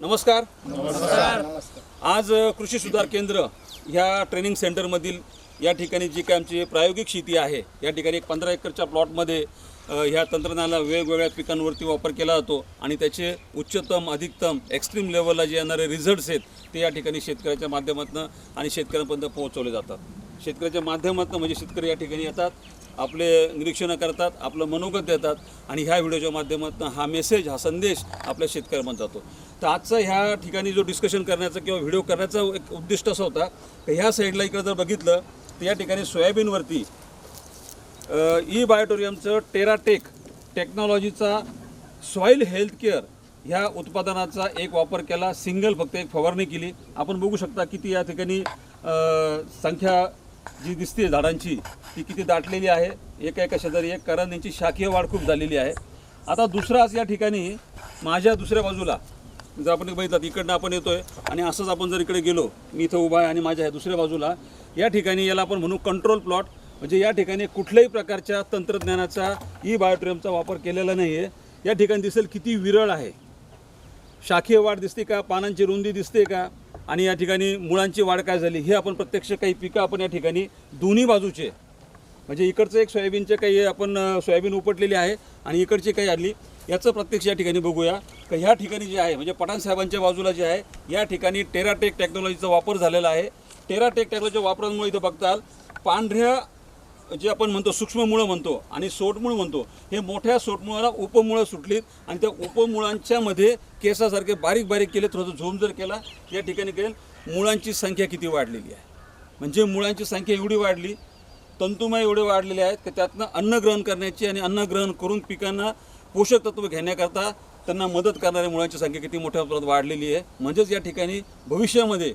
नमस्कार. आज अ, कृषी सुधार केंद्र ह्या ट्रेनिंग सेंटरमधील या ठिकाणी जी काय आमची प्रायोगिक शेती आहे या ठिकाणी एक पंधरा एकरच्या प्लॉटमध्ये ह्या तंत्रज्ञानाला वेगवेगळ्या पिकांवरती वापर केला जातो आणि त्याचे उच्चतम अधिकतम एक्स्ट्रीम लेवलला जे येणारे रिझल्ट्स आहेत ते या ठिकाणी शेतकऱ्याच्या माध्यमातून आणि शेतकऱ्यांपर्यंत पोहोचवले जातात. शेतकऱ्याच्या माध्यमातून म्हणजे शेतकरी या ठिकाणी येतात आपले निरीक्षणं करतात आपलं मनोगत देतात आणि ह्या व्हिडिओच्या माध्यमातून हा मेसेज हा संदेश आपल्या शेतकऱ्यांपर्यंत जातो. तर आजचा ह्या ठिकाणी जो डिस्कशन करण्याचा किंवा व्हिडिओ करण्याचा एक उद्दिष्ट असा होता तर ह्या साईडला इकडं जर बघितलं तर या ठिकाणी सोयाबीनवरती ई बायोटोरियमचं टेराटेक टेक्नॉलॉजीचा सॉईल हेल्थ केअर ह्या उत्पादनाचा एक वापर केला सिंगल फक्त एक फवारणी केली. आपण बघू शकता किती या ठिकाणी संख्या जी दिसते झाडांची ती किती दाटलेली आहे एका एका शेजारी एक कारण त्यांची शाखीय वाढ खूप झालेली आहे. आता दुसराच या ठिकाणी माझ्या दुसऱ्या बाजूला जर आपण बघितलं इकडनं आपण येतो आहे आणि असंच आपण जर इकडे गेलो मी इथं उभा आहे आणि माझ्या ह्या दुसऱ्या बाजूला या ठिकाणी याला आपण म्हणू कंट्रोल प्लॉट म्हणजे या ठिकाणी कुठल्याही प्रकारच्या तंत्रज्ञानाचा ई बायोट्रेमचा वापर केलेला नाही आहे या ठिकाणी दिसेल किती विरळ आहे. शाखीय वाढ दिसते का? पानांची रुंदी दिसते का? आणि या ठिकाणी मुळांची वाढ काय झाली हे आपण प्रत्यक्ष काही पिकं आपण या ठिकाणी दोन्ही बाजूचे म्हणजे इकडचं एक सोयाबीनचे काही आपण सोयाबीन उपटलेली आहे आणि इकडची काही आली याचं प्रत्यक्ष या ठिकाणी बघूया. का ह्या ठिकाणी जे आहे म्हणजे पठाण साहेबांच्या बाजूला जे आहे या ठिकाणी टेराटेक टेक्नॉलॉजीचा वापर झालेला आहे. टेराटेक टेक्नॉलॉजीच्या वापरामुळे इथं बघताल पांढऱ्या जे आपण म्हणतो सूक्ष्ममुळं म्हणतो आणि सोटमुळ म्हणतो हे मोठ्या सोटमुळाला उपमुळं सुटलीत आणि त्या उपमुळांच्या मध्ये केसासारखे बारीक बारीक केले थोडंसं झोम जर केला या ठिकाणी कळेल मुळांची संख्या किती वाढलेली आहे. म्हणजे मुळांची संख्या एवढी वाढली तंतुमय एवढे वाढलेले आहेत की त्यातनं अन्न ग्रहण करण्याची आणि अन्न ग्रहण करून पिकांना पोषक तत्व घेण्याकरता त्यांना मदत करणाऱ्या मुळांची संख्या किती मोठ्या प्रमाणात वाढलेली आहे. म्हणजेच या ठिकाणी भविष्यामध्ये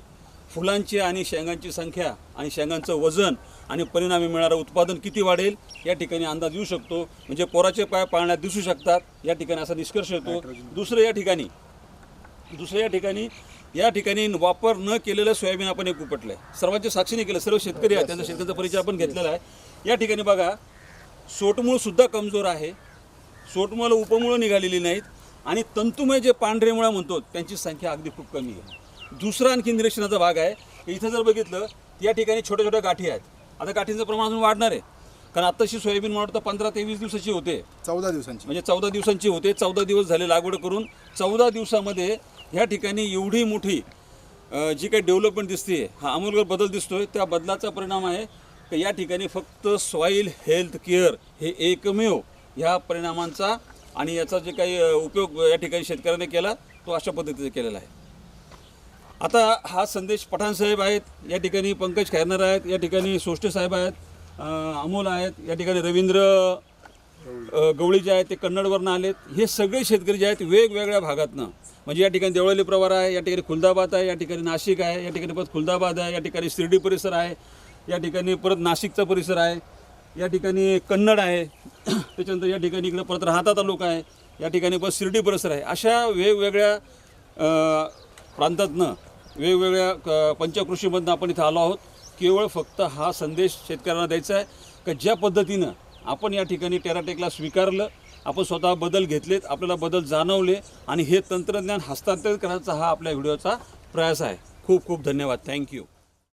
फुलांची आणि शेंगांची संख्या आणि शेंगांचं वजन आणि परिणामी मिळणारं उत्पादन किती वाढेल या ठिकाणी अंदाज येऊ शकतो. म्हणजे पोराचे पाय पाळण्यात दिसू शकतात या ठिकाणी असा निष्कर्ष येतो. दुसरं या ठिकाणी दुसऱ्या या ठिकाणी या ठिकाणी वापर न केलेलं सोयाबीन आपण एक उपटलं आहे सर्वांच्या साक्षीने केलं सर्व शेतकरी आहेत त्यांचा शेतकऱ्याचा परिचय आपण घेतलेला आहे. या ठिकाणी बघा सोटमूळ सुद्धा कमजोर आहे. सोटमुळं उपमुळं निघालेली नाहीत. आणि तंतुमय जे पांढरे मुळं म्हणतो त्यांची संख्या अगदी खूप कमी आहे. दुसरा आणखी निरीक्षणाचा भाग आहे. इथं जर बघितलं या ठिकाणी छोट्या छोट्या गाठी आहेत. आता गाठींचं प्रमाण अजून वाढणार आहे. कारण आत्ताशी सोयाबीन मला वाटतं पंधरा ते वीस दिवसाची होते. चौदा दिवसांची. म्हणजे चौदा दिवसांची होते. चौदा दिवस झाले लागवड करून चौदा दिवसामध्ये ह्या ठिकाणी एवढी मोठी जी काही डेव्हलपमेंट दिसते हा आमूलगर बदल दिसतोय. त्या बदलाचा परिणाम आहे की या ठिकाणी फक्त सॉईल हेल्थ केअर हे एकमेव ह्या परिणामांचा आणि याचा जे काही उपयोग या ठिकाणी शेतकऱ्याने केला तो अशा पद्धतीने केलेला आहे. आता हा संदेश पठाण साहेब आहेत या ठिकाणी पंकज खैरनार आहेत या ठिकाणी सोष्टे साहेब आहेत अमोल आहेत या ठिकाणी रवींद्र गवळी जे आहेत ते कन्नडवरनं आलेत हे सगळे शेतकरी जे आहेत वेगवेगळ्या भागातनं म्हणजे या ठिकाणी देवळाली प्रवार आहे या ठिकाणी खुलदाबाद आहे या ठिकाणी नाशिक आहे या ठिकाणी परत खुलदाबाद आहे या ठिकाणी शिर्डी परिसर आहे या ठिकाणी परत नाशिकचा परिसर आहे या ठिकाणी कन्नड आहे त्याच्यानंतर या ठिकाणी इकडं परत राहता तालुका आहे या ठिकाणी परत शिर्डी परिसर आहे अशा वेगवेगळ्या प्रांतातनं वेगवेगळ्या क- पंचकृषीमधनं आपण इथं आलो आहोत. केवळ फक्त हा संदेश शेतकऱ्यांना द्यायचा आहे का ज्या पद्धतीनं आपण या ठिकाणी टेराटेकला स्वीकारलं आपण स्वतः बदल घेतलेत आपल्याला बदल जाणवले आणि हे तंत्रज्ञान हस्तांतरित करायचा हा आपल्या व्हिडिओचा प्रयास आहे. खूप खूप धन्यवाद. थँक्यू